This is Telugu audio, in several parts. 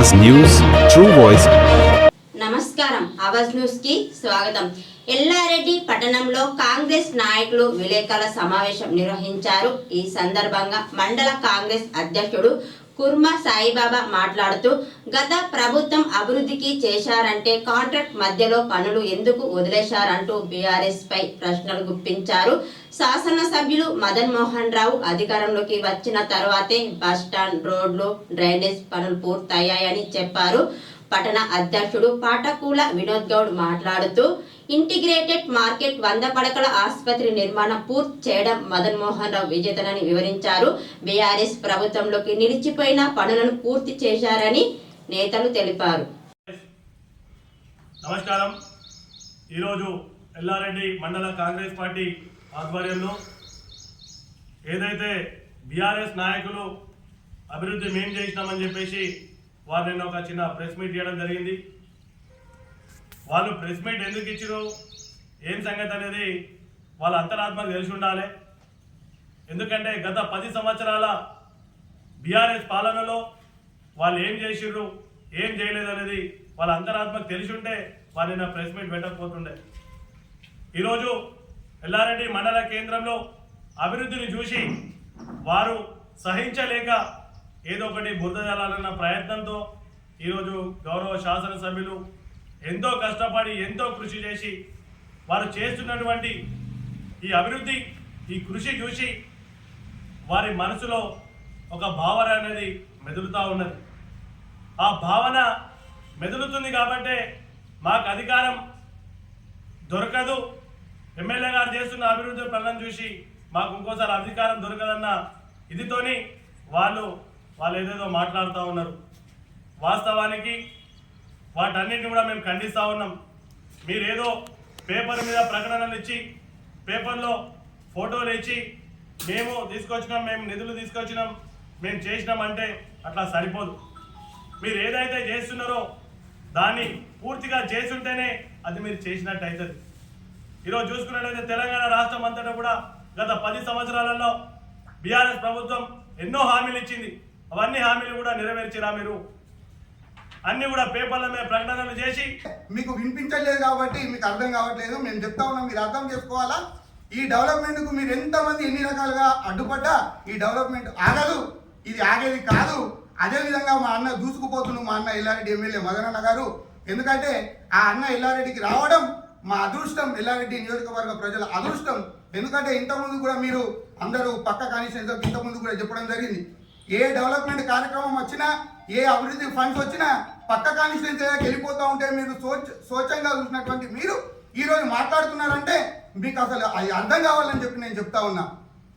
Awaaz news true voice. నమస్కారం ఆవాజ్ న్యూస్కి స్వాగతం. ఎల్లారెడ్డి పట్టణంలో కాంగ్రెస్ నాయకులు విలేకరుల సమావేశం నిర్వహించారు. ఈ సందర్భంగా మండల కాంగ్రెస్ అధ్యక్షుడు కుర్మా సాయిబాబా మాట్లాడుతూ గత ప్రభుత్వం అభివృద్ధికి చేశారంటే కాంట్రాక్ట్ మధ్యలో పనులు ఎందుకు వదిలేశారంటూ బీఆర్ఎస్ పై ప్రశ్నలు గుప్పించారు. శాసనసభ్యులు మదన్ మోహన్ రావు అధికారంలోకి వచ్చిన తర్వాతే బస్టాండ్ రోడ్లు డ్రైనేజ్ పనులు పూర్తయ్యాయని చెప్పారు. పట్టణ అధ్యక్షుడు పాటకూల వినోద్ గౌడ్ మాట్లాడుతూ ఇంటిగ్రేటెడ్ మార్కెట్ వంద పడకల ఆసుపత్రి నిర్మాణం పూర్తి చేయడం మదన్ మోహన్ రావు విజేతనని వివరించారు. బీఆర్ఎస్ ప్రభుత్వంలోకి నిలిచిపోయిన పనులను పూర్తి చేశారని నేతలు తెలిపారు. నమస్కారం. ఈరోజు ఎల్లారెడ్డి మండల కాంగ్రెస్ పార్టీ ఆధ్వర్యంలో ఏదైతే బీఆర్ఎస్ నాయకులు అభివృద్ధి మేం చేసినామని చెప్పేసి వారు నిన్న ఒక చిన్న ప్రెస్ మీట్ చేయడం జరిగింది. వాళ్ళు ప్రెస్ మీట్ ఎందుకు ఇచ్చిరు ఏం సంగతి అనేది వాళ్ళ అంతరాత్మకు తెలిసి ఉండాలి. ఎందుకంటే గత పది సంవత్సరాల బీఆర్ఎస్ పాలనలో వాళ్ళు ఏం చేసిర్రు ఏం చేయలేదు అనేది వాళ్ళ అంతరాత్మకు తెలిసి ఉంటే వాళ్ళు నా ప్రెస్ మీట్ పెట్టకపోతుండే. ఈరోజు ఎల్లారెడ్డి మండల కేంద్రంలో అభివృద్ధిని చూసి వారు సహించలేక ఏదో ఒకటి బురద జల్లాలన్న ప్రయత్నంతో ఈరోజు గౌరవ శాసనసభ్యులు ఎంతో కష్టపడి ఎంతో కృషి చేసి వారు చేస్తున్నటువంటి ఈ అభివృద్ధి ఈ కృషి చూసి వారి మనసులో ఒక భావన అనేది మెదులుతూ ఉన్నది. ఆ భావన మెదులుతుంది కాబట్టే మాకు అధికారం దొరకదు. ఎమ్మెల్యే గారు చేస్తున్న అభివృద్ధి పనులను చూసి మాకు ఇంకోసారి అధికారం దొరకదన్న ఇదితోని వాళ్ళు వాళ్ళు ఏదేదో మాట్లాడుతూ ఉన్నారు. వాస్తవానికి వాటన్నిటిని కూడా మేము ఖండిస్తూ ఉన్నాం. మీరేదో పేపర్ మీద ప్రకటనలు ఇచ్చి పేపర్లో ఫోటోలు ఇచ్చి మేము తీసుకొచ్చినాం మేము నిధులు తీసుకొచ్చినాం మేము చేసినాం అంటే అట్లా సరిపోదు. మీరు ఏదైతే చేస్తున్నారో దాన్ని పూర్తిగా చేసుంటేనే అది మీరు చేసినట్టు అవుతుంది ఈరోజు చూసుకున్నట్లయితే తెలంగాణ రాష్ట్రం అంతటా కూడా గత పది సంవత్సరాలలో బీఆర్ఎస్ ప్రభుత్వం ఎన్నో హామీలు ఇచ్చింది. అవన్నీ హామీలు కూడా నెరవేర్చిరా మీరు? అన్ని కూడా పేపర్ల మీద ప్రకటనలు చేసి మీకు వినిపించలేదు కాబట్టి మీకు అర్థం కావట్లేదు. మేము చెప్తా ఉన్నాం మీరు అర్థం చేసుకోవాలా? ఈ డెవలప్మెంట్కు మీరు ఎంతమంది ఎన్ని రకాలుగా అడ్డుపడ్డా ఈ డెవలప్మెంట్ ఆగదు. ఇది ఆగేది కాదు. అదేవిధంగా మా అన్న దూసుకుపోతున్నాం మా అన్న ఎల్లారెడ్డి ఎమ్మెల్యే మదనన్న గారు. ఎందుకంటే ఆ అన్న ఎల్లారెడ్డికి రావడం మా అదృష్టం. ఎల్లారెడ్డి నియోజకవర్గ ప్రజల అదృష్టం. ఎందుకంటే ఇంతకుముందు కూడా మీరు అందరూ పక్క కాన్స్టిట్యూన్సీకి ఇంతకుముందు కూడా చెప్పడం జరిగింది. ఏ డెవలప్మెంట్ కార్యక్రమం వచ్చినా ఏ అభివృద్ధి ఫండ్స్ వచ్చినా పక్క కాన్స్టిట్యూన్సీ వెళ్ళిపోతూ ఉంటే మీరు సోచ సోచంగా చూసినటువంటి మీరు ఈరోజు మాట్లాడుతున్నారంటే మీకు అసలు అది అర్థం కావాలని చెప్పి నేను చెప్తా ఉన్నా.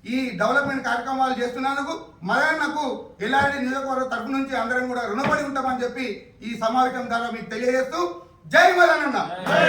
ఈ డెవలప్మెంట్ కార్యక్రమాలు చేస్తున్నందుకు మరణకు ఎల్లారెడ్డి నియోజకవర్గ తరఫు నుంచి అందరం కూడా రుణపడి ఉంటామని చెప్పి ఈ సమావేశం ద్వారా మీకు తెలియజేస్తూ జై మదనన్న జై